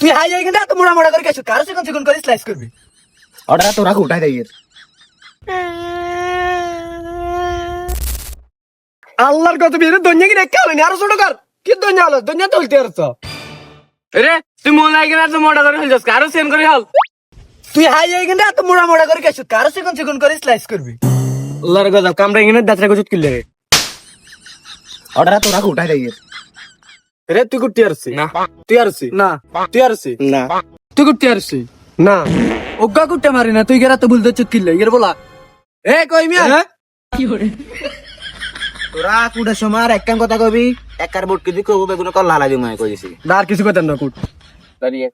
তুই হাই যাই কিন্তু এত মোড়া মোড়া করে গেছো কারও সেকন্ড সেকন্ড করে স্লাইস করবি। অর্ডার তোরা উঠাই দেয় আল্লাহর কত বিয়ে দঞ্জা কি রেখে হলো আরও ছোট কর। কি দঞ্জা হলো দঞ্জা তুলতে পারছ? রে তুই মন লাগে না তো মোটা করে ফেলছিস? কারও সেম করে হাল তুই হাই যাই কিন্তু এত মোড়া মোড়া করে গেছো কারও সেকন্ড সেকন্ড করে স্লাইস করবি। আল্লাহর গজব কামড়া কিনে দাঁতরা কিনলে রে। অর্ডার তোরা উঠাই দেয় রে তুই আরছি না। তুই আরছি না। তুই আরছি না। তুই কুটি আরছি না মারি তুই গেরা তো বলতে চুত কিনলে বলা। এ কই মিয়া? তোরা কুড়ে সময় এক কাম কথা কবি একার বোট কিন্তু কবো বেগুন কল লালা কইছি। আর কিছু কথা না কুট। দাঁড়িয়ে।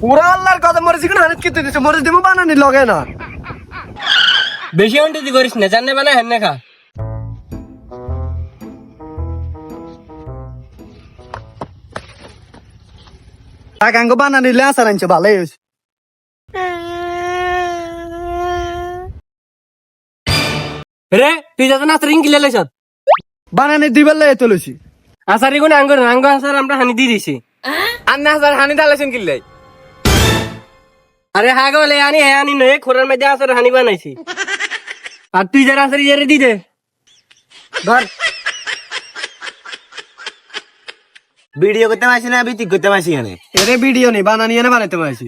পুরা আল্লাহর কথা মরে জিগুন হানিত কিতে দিছে মরে দিমু বানানি লগে না। বেশি অন্টি দি করিস না জানে বানা হেন খা। টাকাঙ্গ বানানি লে আসার আনছে ভালোই হইছে রে তুই যাতে না রিং কিলে লেছ বানানি দিবার লাগে তুলছি আসারি কোন আঙ্গুর আঙ্গ আসার আমরা হানি দি দিছি আর না আসার হানি দালেছেন কিনলে আরে হা গলে আনি হে আনি নয় খোরার মধ্যে আসার হানি বানাইছি আর তুই যারা আসার ইয়ারে দি দে ধর ভিডিও করতে মাসি না বিতি করতে মাসি এখানে এরে ভিডিও নেই বানানি এনে বানাইতে পারছি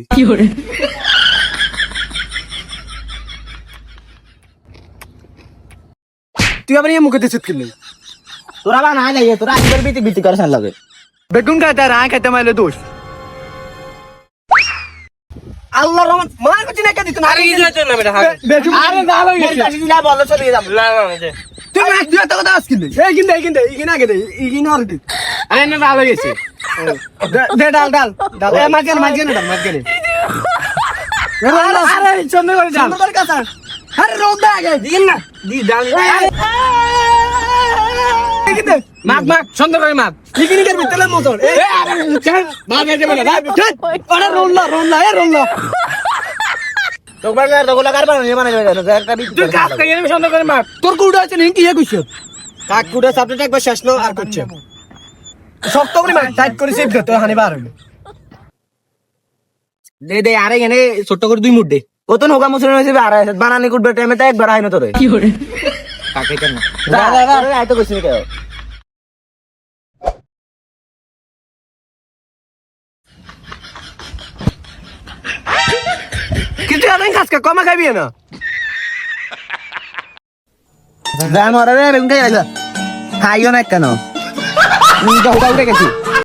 তুই আবার ইয়ে মুখে চুত কিনলি তোরা বা না যাইয়ে তোরা আজকাল বিতি বিতি করে সান লাগে বেগুন খাইতে আর খাইতে মাইলে দোষ আল্লাহ রহমান মার কাছে না দিত না আরে কি হচ্ছে না বেটা বেগুন আরে দাল হয়ে গেছে দিলা বলো চলে যাম না না না, তুই দুই টাকা দাস কিনলে এই কিনতে এই কিনতে এই কিনা আগে দে এই কিনা আর দে আরে না হয়ে গেছে। দে- ডাল ডাল ডাল। এ মাঝখানে মাঝখানে ডাল মাঝখানে। আরে চন্দ্র করে যান সুন্দর কাছে আরে রোদ আগে দিন না দি কিনতে মাগ মাগ চন্দ্র করে মাগ এই কিনি করবি তেলে মতন এই মাগ হয়ে যাবে না। চল আরে রোল্লা রোল্লা এ রোল্লা তোবার গার দগলা গার বানানি বানাই যাবে একটা বিতি তুই কাজ করে চন্দ্র করে মাগ তোর কুড়া আছে নাকি কইছ? কাক কুড়া সাবজেক্ট একবার শেষ নো আর করছে। শক্ত করে মার টাইট করে সেভ দে তো হানি বার দে দে আরে এখানে ছোট করে দুই মুড দে কত নৌকা মুসলিম হয়েছে আর বানানি কুটবে টাইমে তো একবার আইনো তোরে কি করে কাকে কেন কইছিস কেন কিছু আদান কাজ কমা খাবি না যা মরে রে খাই খাইও না কেন উঠে গেছি